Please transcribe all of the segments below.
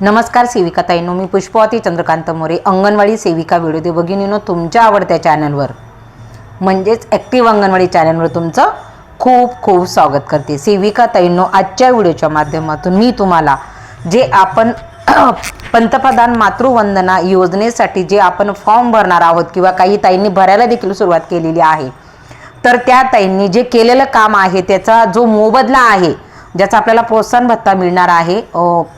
नमस्कार सेविका ताईनो मी पुष्पवती चंद्रकांत मोरे अंगणवाडी सेविका व्हिडिओ दे भगिनीनो तुमच्या आवडत्या चॅनलवर. म्हणजेच ॲक्टिव्ह अंगणवाडी चॅनलवर तुमचं खूप खूप स्वागत करते. सेविका ताईंनो आजच्या व्हिडिओच्या माध्यमातून मी तुम्हाला जे आपण पंतप्रधान मातृवंदना योजनेसाठी जे आपण फॉर्म भरणार आहोत किंवा काही ताईंनी भरायला देखील सुरुवात केलेली आहे तर त्या ताईंनी जे केलेलं काम आहे त्याचा जो मोबदला आहे ज्याचा आपल्याला प्रोत्साहन भत्ता मिळणार आहे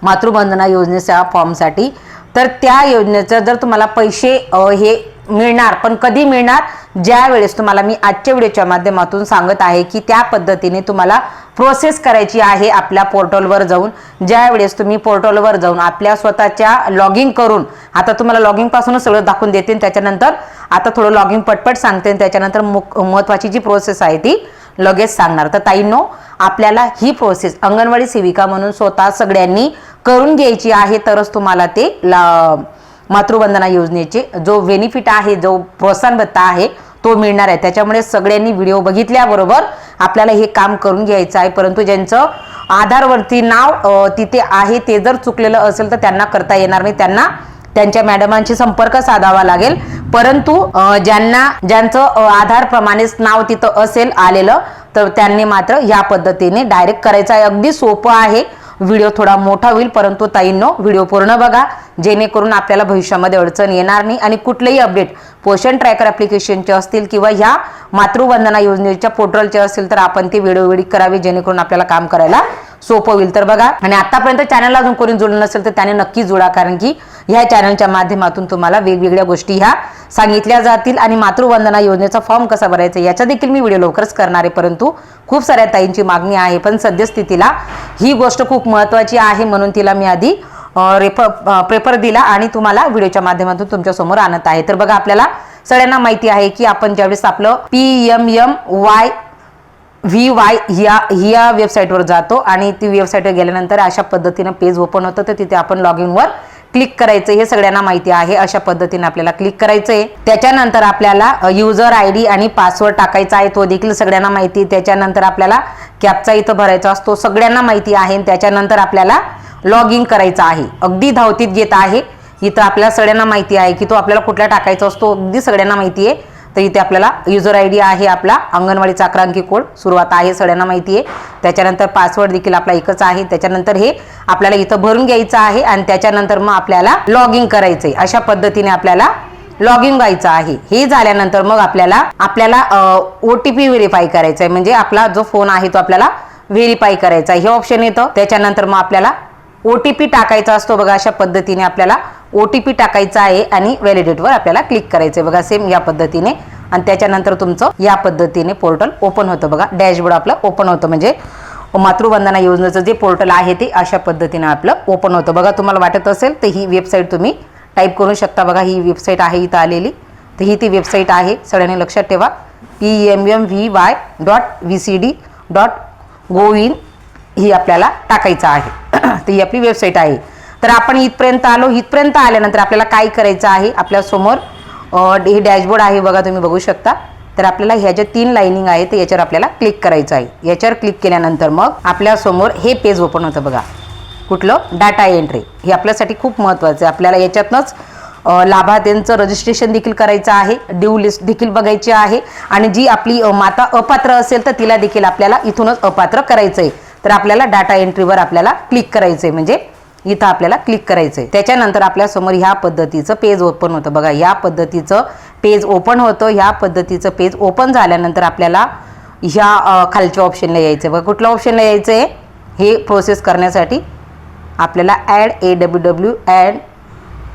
मातृवंदना योजनेच्या फॉर्मसाठी. तर त्या योजनेचं जर तुम्हाला पैसे हे मिळणार पण कधी मिळणार? ज्या वेळेस तुम्हाला मी आजच्या व्हिडिओच्या माध्यमातून सांगत आहे की त्या पद्धतीने तुम्हाला प्रोसेस करायची आहे आपल्या पोर्टलवर जाऊन. ज्या वेळेस तुम्ही पोर्टलवर जाऊन आपल्या स्वतःच्या लॉगिंग करून आता तुम्हाला लॉगिंग पासूनच सगळं दाखवून देते त्याच्यानंतर आता थोडं लॉगिंग पटपट सांगते आणि त्याच्यानंतर मुक महत्वाची जी प्रोसेस आहे ती लगेच सांगणार. तर ताईंनो आपल्याला ही प्रोसेस अंगणवाडी सेविका म्हणून स्वतः सगळ्यांनी करून घ्यायची आहे. तरच तुम्हाला ते ला मातृवंदना योजनेचे जो बेनिफिट आहे जो प्रोत्साहन भत्ता आहे तो मिळणार आहे. त्याच्यामुळे सगळ्यांनी व्हिडिओ बघितल्याबरोबर आपल्याला हे काम करून घ्यायचं आहे. परंतु ज्यांचं आधारवरती नाव तिथे आहे ते जर चुकलेलं असेल तर त्यांना करता येणार नाही. त्यांना त्यांच्या मॅडमांशी संपर्क साधावा लागेल. परंतु ज्यांना ज्यांचं आधार प्रमाणेच नाव तिथं असेल आलेलं तर त्यांनी मात्र या पद्धतीने डायरेक्ट करायचं आहे. अगदी सोपं आहे. व्हिडिओ थोडा मोठा होईल परंतु ताईंनो व्हिडिओ पूर्ण बघा. जेणेकरून आपल्याला भविष्यामध्ये अडचण येणार नाही. आणि कुठलेही अपडेट पोषण ट्रॅकर ॲप्लिकेशनचे असतील किंवा ह्या मातृवंदना योजनेच्या पोर्टलचे असतील तर आपण ते वेळोवेळी करावी जेणेकरून आपल्याला काम करायला सोपं होईल. तर बघा आणि आतापर्यंत चॅनलला अजून कोणी जुळलं नसेल तर त्याने नक्की जुळा कारण की ह्या चॅनलच्या माध्यमातून तुम्हाला वेगवेगळ्या गोष्टी ह्या सांगितल्या जातील आणि मातृवंदना योजनेचा फॉर्म कसा भरायचा याचा देखील मी व्हिडिओ लवकरच करणार आहे. परंतु खूप साऱ्या ताईंची मागणी आहे पण सद्यस्थितीला ही गोष्ट खूप महत्त्वाची आहे म्हणून तिला मी आधी रेफर पेपर दिला आणि तुम्हाला व्हिडिओच्या माध्यमातून तुमच्यासमोर आणत आहे. तर बघा आपल्याला सगळ्यांना माहिती आहे की आपण ज्यावेळेस आपलं P M M Y V Y ह्या ह्या वेबसाईटवर जातो आणि ती वेबसाईटवर गेल्यानंतर अशा पद्धतीनं पेज ओपन होतं. तर तिथे आपण लॉग इनवर क्लिक करायचं. हे सगळ्यांना माहिती आहे. अशा पद्धतीने आपल्याला क्लिक करायचं आहे त्याच्यानंतर आपल्याला युजर आय डी आणि पासवर्ड टाकायचा आहे. तो देखील सगळ्यांना माहिती. आहे. त्याच्यानंतर आपल्याला कॅपचा इथं भरायचा असतो. सगळ्यांना माहिती आहे. आणि त्याच्यानंतर आपल्याला लॉग इन करायचं आहे. अगदी धावतीत घेत आहे. इथं आपल्याला सगळ्यांना माहिती आहे की तो आपल्याला कुठला टाकायचा असतो. अगदी सगळ्यांना माहिती आहे. तर इथे आपल्याला युजर आय डी आहे आपला अंगणवाडीचा अकरांकी कोड सुरुवात आहे सगळ्यांना माहिती आहे. त्याच्यानंतर पासवर्ड देखील आपला एकच आहे. त्याच्यानंतर हे आपल्याला इथं भरून घ्यायचं आहे आणि त्याच्यानंतर मग आपल्याला लॉग इन करायचं आहे अशा पद्धतीने आपल्याला लॉग इन व्हायचं आहे. हे झाल्यानंतर मग आपल्याला आपल्याला ओ टी पी व्हेरीफाय करायचा आहे म्हणजे आपला जो फोन आहे तो आपल्याला व्हेरीफाय करायचा आहे. हे ऑप्शन येतं. त्याच्यानंतर मग आपल्याला ओ टी पी टाकायचा असतो बघा. अशा पद्धतीने आपल्याला ओ टी पी टाकायचा आहे आणि व्हॅलिडेटवर आपल्याला क्लिक करायचं आहे बघा सेम या पद्धतीने. आणि त्याच्यानंतर तुमचं या पद्धतीने पोर्टल ओपन होतं बघा. डॅशबोर्ड आपलं ओपन होतं. म्हणजे मातृवंदना योजनेचं जे पोर्टल आहे ते अशा पद्धतीने आपलं ओपन होतं. बघा तुम्हाला वाटत असेल तर ही वेबसाईट तुम्ही टाईप करू शकता. बघा ही वेबसाईट आहे इथं आलेली. तर ही ती वेबसाईट आहे. सगळ्यांनी लक्षात ठेवा. P M M V Y dot V C D dot go in ही आपल्याला टाकायचं आहे. तर ही आपली वेबसाईट आहे. तर आपण इथपर्यंत आलो. इथपर्यंत आल्यानंतर आपल्याला काय करायचं आहे? आपल्यासमोर हे डॅशबोर्ड आहे बघा तुम्ही बघू शकता. तर आपल्याला ह्या ज्या तीन लाईनिंग आहे ते याच्यावर आपल्याला क्लिक करायचं आहे. याच्यावर क्लिक केल्यानंतर मग आपल्यासमोर हे पेज ओपन होतं बघा. कुठलं? Data entry. हे आपल्यासाठी खूप महत्त्वाचं आहे. आपल्याला याच्यातनंच लाभार्थ्यांचं रजिस्ट्रेशन देखील करायचं आहे. ड्यू लिस्ट देखील बघायची आहे. आणि जी आपली माता अपात्र असेल तर तिला देखील आपल्याला इथूनच अपात्र करायचं आहे तर आपल्याला डाटा एंट्रीवर आपल्याला क्लिक करायचं आहे म्हणजे इथं आपल्याला क्लिक करायचं आहे त्याच्यानंतर आपल्यासमोर ह्या पद्धतीचं पेज ओपन होतं. बघा या पद्धतीचं पेज ओपन होतं. ह्या पद्धतीचं पेज ओपन झाल्यानंतर आपल्याला ह्या खालच्या ऑप्शनला यायचं आहे बघा कुठल्या ऑप्शनला यायचं आहे हे प्रोसेस करण्यासाठी आपल्याला add A W W add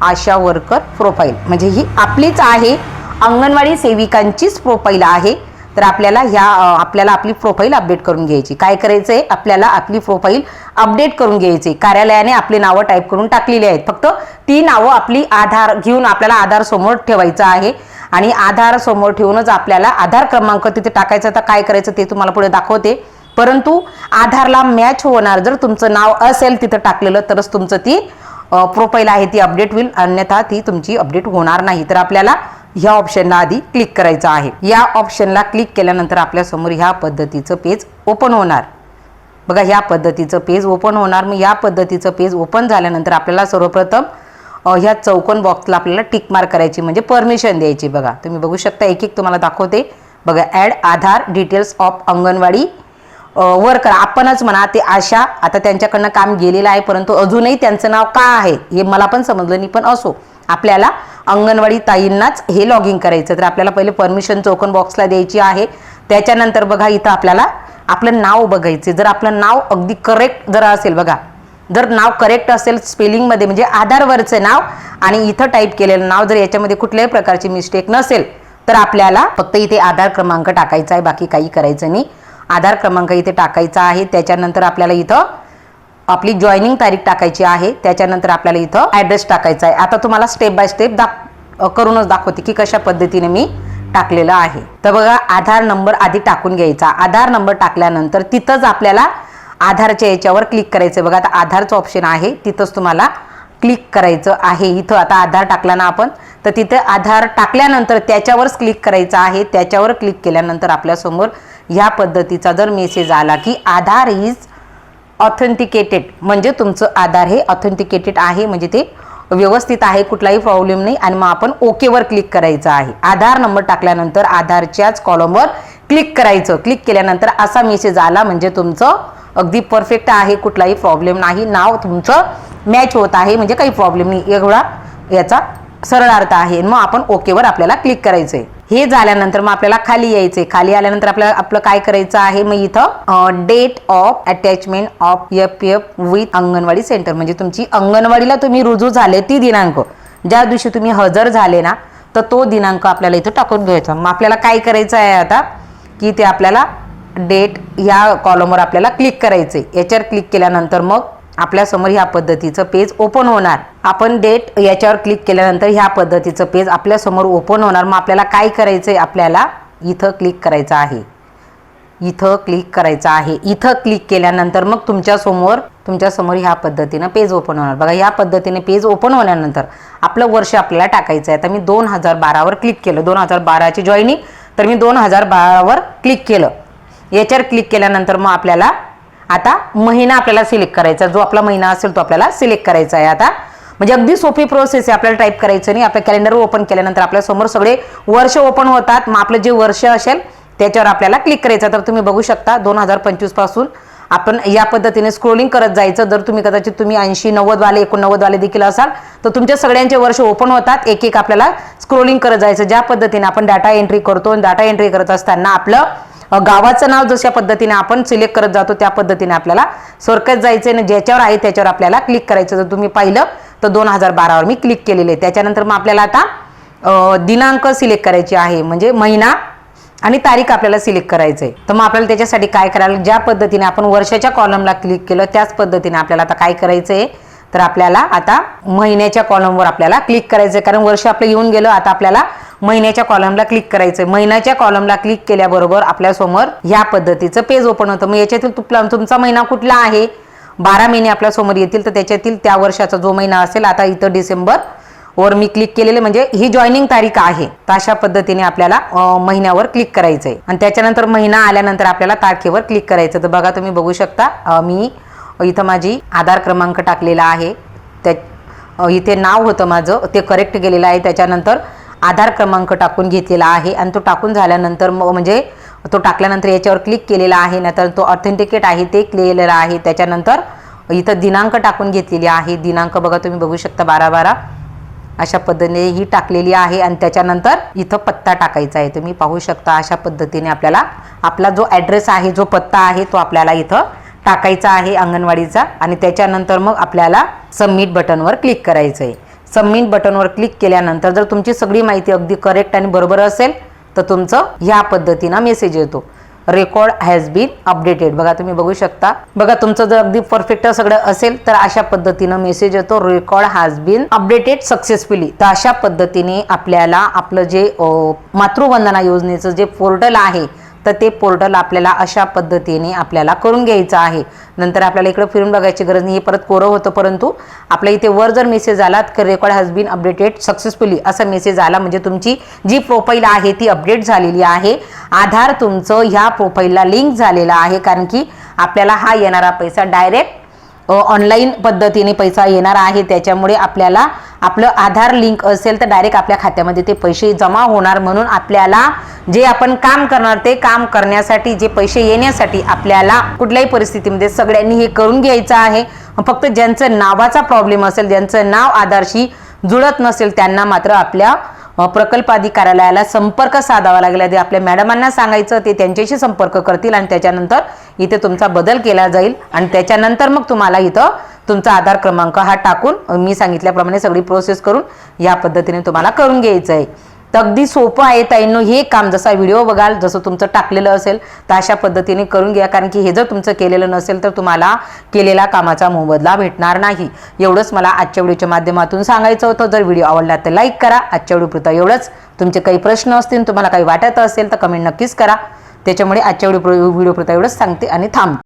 Asha worker profile म्हणजे ही आपलीच आहे. अंगणवाडी सेविकांचीच प्रोफाईल आहे. तर आपल्याला ह्या आपल्याला आपली प्रोफाईल अपडेट करून घ्यायची. काय करायचं आहे आपल्याला आपली प्रोफाईल अपडेट करून घ्यायची. कार्यालयाने आपली नावं टाईप करून टाकलेली आहेत. फक्त ती नावं आपली आधार घेऊन आपल्याला आधार समोर ठेवायचं आहे. आणि आधार समोर ठेवूनच आपल्याला आधार क्रमांक तिथे टाकायचा तर काय करायचं ते तुम्हाला पुढे दाखवते. परंतु आधारला मॅच होणार जर तुमचं नाव असेल तिथं टाकलेलं तरच तुमचं ती प्रोफाईल आहे ती अपडेट होईल. अन्यथा ती तुमची अपडेट होणार नाही. तर आपल्याला ह्या ऑप्शनला आधी क्लिक करायचं आहे. या ऑप्शनला क्लिक केल्यानंतर आपल्यासमोर ह्या पद्धतीचं पेज ओपन होणार. बघा ह्या पद्धतीचं पेज ओपन होणार. मग या पद्धतीचं पेज ओपन झाल्यानंतर आपल्याला सर्वप्रथम ह्या चौकोन बॉक्सला आपल्याला टिक मार्क करायची म्हणजे परमिशन द्यायची. बघा तुम्ही बघू शकता एक एक तुम्हाला दाखवते. बघा add Aadhaar details of anganwadi worker करा. आपणच म्हणा ते आशा आता त्यांच्याकडनं काम गेलेलं आहे परंतु अजूनही त्यांचं नाव का आहे हे मला पण समजलं नाही पण असो. आपल्याला अंगणवाडी ताईंनाच हे लॉगिंग करायचं तर आपल्याला पहिले परमिशन चौकन बॉक्सला द्यायची आहे. त्याच्यानंतर बघा इथं आपल्याला आपलं नाव बघायचे जर आपलं नाव अगदी करेक्ट जर असेल बघा जर नाव करेक्ट असेल स्पेलिंगमध्ये म्हणजे आधारवरचं नाव आणि इथं टाईप केलेलं नाव जर याच्यामध्ये कुठल्याही प्रकारची मिस्टेक नसेल तर आपल्याला फक्त इथे आधार क्रमांक टाकायचा आहे. बाकी काही करायचं नाही. आधार क्रमांक इथे टाकायचा आहे. त्याच्यानंतर आपल्याला इथं आपली जॉईनिंग तारीख टाकायची आहे त्याच्यानंतर आपल्याला इथं ॲड्रेस टाकायचा आहे. आता तुम्हाला स्टेप बाय स्टेप दाख करूनच दाखवते की कशा पद्धतीने मी टाकलेलं आहे. तर बघा आधार नंबर आधी टाकून घ्यायचा. आधार नंबर टाकल्यानंतर तिथंच आपल्याला आधारच्या याच्यावर क्लिक करायचं बघा आता आधारचं ऑप्शन आहे. तिथंच तुम्हाला क्लिक करायचं आहे. इथं आता आधार टाकला ना आपण तर तिथे आधार टाकल्यानंतर त्याच्यावरच क्लिक करायचं आहे. त्याच्यावर क्लिक केल्यानंतर आपल्यासमोर ह्या पद्धतीचा जर मेसेज आला की आधार इज ऑथेंटिकेटेड म्हणजे तुमचं आधार हे ऑथेंटिकेटेड आहे म्हणजे ते व्यवस्थित आहे कुठलाही प्रॉब्लेम नाही. आणि मग आपण ओकेवर क्लिक करायचं आहे. आधार नंबर टाकल्यानंतर आधारच्याच कॉलमवर क्लिक करायचं. क्लिक केल्यानंतर असा मेसेज आला म्हणजे तुमचं अगदी परफेक्ट आहे कुठलाही प्रॉब्लेम नाही. नाव तुमचं मॅच होत आहे म्हणजे काही प्रॉब्लेम नाही. एवढा याचा सरळ अर्थ आहे मग आपण ओकेवर आपल्याला क्लिक करायचं आहे हे झाल्यानंतर मग आपल्याला खाली यायचे खाली आल्यानंतर आपल्याला आपलं काय करायचं आहे? मग इथं date of attachment of F F with anganwadi centre म्हणजे तुमची अंगणवाडीला तुम्ही रुजू झाले ती दिनांक. ज्या दिवशी तुम्ही हजर झाले ना तर तो दिनांक आपल्याला इथं टाकून घ्यायचा. मग आपल्याला काय करायचं आहे आता? की ते आपल्याला डेट ह्या कॉलमवर आपल्याला क्लिक करायचं आहे याच्यावर क्लिक केल्यानंतर मग आपल्यासमोर ह्या पद्धतीचं पेज ओपन होणार. आपण डेट याच्यावर क्लिक केल्यानंतर ह्या पद्धतीचं पेज आपल्यासमोर ओपन होणार. मग आपल्याला काय करायचं आहे आपल्याला इथं क्लिक करायचं आहे. इथं क्लिक करायचं आहे. इथं क्लिक केल्यानंतर मग तुमच्यासमोर तुमच्यासमोर ह्या पद्धतीनं पेज ओपन होणार. बघा ह्या पद्धतीने पेज ओपन होल्यानंतर आपलं वर्ष आपल्याला टाकायचं आहे. आता मी दोन हजार बारावर क्लिक केलं. दोन हजार बाराची जॉईनिंग तर मी दोन हजार बारावर क्लिक केलं. याच्यावर क्लिक केल्यानंतर मग आपल्याला आता महिना आपल्याला सिलेक्ट करायचा. जो आपला महिना असेल तो आपल्याला सिलेक्ट करायचा आहे आता. म्हणजे अगदी सोपी प्रोसेस आहे. आपल्याला टाईप करायचं नाही. आपल्या कॅलेंडर ओपन केल्यानंतर आपल्यासमोर सगळे वर्ष ओपन होतात. मग आपलं जे वर्ष असेल त्याच्यावर आपल्याला क्लिक करायचं. तर तुम्ही बघू शकता दोन हजार पंचवीसपासून आपण या पद्धतीने स्क्रोलिंग करत जायचं. जर तुम्ही कदाचित तुम्ही ऐंशी नव्वद वाले एकोणनव्वद वाले देखील असाल तर तुमच्या सगळ्यांचे वर्ष ओपन होतात. एक एक आपल्याला स्क्रोलिंग करत जायचं. ज्या पद्धतीने आपण डाटा एंट्री करतो डाटा एंट्री करत असताना आपलं गावाचं नाव जशा पद्धतीने आपण सिलेक्ट करत जातो त्या पद्धतीने आपल्याला सरकत जायचं आणि ज्याच्यावर आहे त्याच्यावर आपल्याला क्लिक करायचं. जर तुम्ही पाहिलं तर दोन हजार बारावर मी क्लिक केलेलं आहे. त्याच्यानंतर मग आपल्याला आता दिनांक सिलेक्ट करायची आहे. म्हणजे महिना आणि तारीख आपल्याला सिलेक्ट करायचं आहे तर मग आपल्याला त्याच्यासाठी काय करायला ज्या पद्धतीने आपण वर्षाच्या कॉलमला क्लिक केलं त्याच पद्धतीने आपल्याला आता काय करायचं आहे तर आपल्याला आता महिन्याच्या कॉलमवर आपल्याला क्लिक करायचं आहे कारण वर्ष आपलं येऊन गेलं आता आपल्याला महिन्याच्या कॉलमला क्लिक करायचं आहे महिन्याच्या कॉलमला क्लिक केल्याबरोबर आपल्यासमोर ह्या पद्धतीचं पेज ओपन होतं. मग याच्यातील तुपला तुमचा महिना कुठला आहे? बारा महिने आपल्यासमोर येतील तर त्याच्यातील त्या वर्षाचा जो महिना असेल आता इथं डिसेंबर वर मी क्लिक केलेले म्हणजे ही जॉईनिंग तारीख आहे. तर अशा पद्धतीने आपल्याला महिन्यावर क्लिक करायचं आहे आणि त्याच्यानंतर महिना आल्यानंतर आपल्याला तारखेवर क्लिक करायचं. तर बघा तुम्ही बघू शकता मी इथं माझी आधार क्रमांक टाकलेला आहे. त्या इथे नाव होतं माझं ते करेक्ट केलेलं आहे. त्याच्यानंतर आधार क्रमांक टाकून घेतलेला आहे आणि तो टाकून झाल्यानंतर मग म्हणजे तो टाकल्यानंतर याच्यावर क्लिक केलेला आहे. नंतर तो ऑथेंटिकेट आहे ते केलेलं आहे. त्याच्यानंतर इथं दिनांक टाकून घेतलेली आहे. दिनांक बघा तुम्ही बघू शकता बारा बारा. अशा पद्धतीने ही टाकलेली आहे आणि त्याच्यानंतर इथं पत्ता टाकायचा आहे. तुम्ही पाहू शकता अशा पद्धतीने आपल्याला आपला जो ॲड्रेस आहे जो पत्ता आहे तो आपल्याला इथं टाकायचा आहे अंगणवाडीचा आणि त्याच्यानंतर मग आपल्याला सबमिट बटनवर क्लिक करायचं आहे सबमिट बटनवर क्लिक केल्यानंतर जर तुमची सगळी माहिती अगदी करेक्ट आणि बरोबर असेल तर तुमचं ह्या पद्धतीनं मेसेज येतो. रेकॉर्ड हॅज बीन अपडेटेड बघा तुम्ही बघू शकता. बघा तुमचं जर अगदी परफेक्ट सगळं असेल तर अशा पद्धतीनं मेसेज येतो. Record has been updated successfully तर अशा पद्धतीने आपल्याला आपलं जे मातृवंदना योजनेचं जे पोर्टल आहे तर ते पोर्टल आपल्याला अशा पद्धतीने आपल्याला करून घ्यायचं आहे. नंतर आपल्याला इकडं फिरून बघायची गरज नाही हे परत कोरं होतं परंतु आपल्या इथे वर जर मेसेज आला तर record has been updated successfully असा मेसेज आला. म्हणजे तुमची जी प्रोफाईल आहे ती अपडेट झालेली आहे. आधार तुमचं ह्या प्रोफाईलला लिंक झालेलं आहे. कारण की आपल्याला हा येणारा पैसा डायरेक्ट ऑनलाईन पद्धतीने पैसा येणार आहे त्याच्यामुळे आपल्याला आपलं आधार लिंक असेल तर डायरेक्ट आपल्या खात्यामध्ये ते पैसे जमा होणार म्हणून आपल्याला जे आपण काम करणार ते काम करण्यासाठी जे पैसे येण्यासाठी आपल्याला कुठल्याही परिस्थितीमध्ये सगळ्यांनी हे करून घ्यायचं आहे. फक्त ज्यांचं नावाचा प्रॉब्लेम असेल ज्यांचं नाव आधारशी जुळत नसेल त्यांना मात्र आपल्या प्रकल्प अधिकाऱ्यालयाला संपर्क साधावा लागेल. आधी आपल्या मॅडमांना सांगायचं ते त्यांच्याशी संपर्क करतील आणि त्याच्यानंतर इथे तुमचा बदल केला जाईल. आणि त्याच्यानंतर मग तुम्हाला इथं तुमचा आधार क्रमांक हा टाकून मी सांगितल्याप्रमाणे सगळी प्रोसेस करून या पद्धतीने तुम्हाला करून घ्यायचं आहे तर अगदी सोपं आहे ताईंनो हे काम. जसा व्हिडिओ बघाल जसं तुमचं टाकलेलं असेल तर अशा पद्धतीने करून घ्या. कारण की हे जर तुमचं केलेलं नसेल तर तुम्हाला केलेल्या कामाचा मोबदला भेटणार नाही. एवढंच मला आजच्या व्हिडिओच्या माध्यमातून सांगायचं होतं. जर व्हिडिओ आवडला तर लाईक करा. आजच्या व्हिडिओपुरता एवढंच. तुमचे काही प्रश्न असतील तुम्हाला काही वाटत असेल तर कमेंट नक्कीच करा. त्याच्यामुळे आजच्या व्हिडिओ व्हिडिओपुरता एवढंच सांगते आणि थांबते.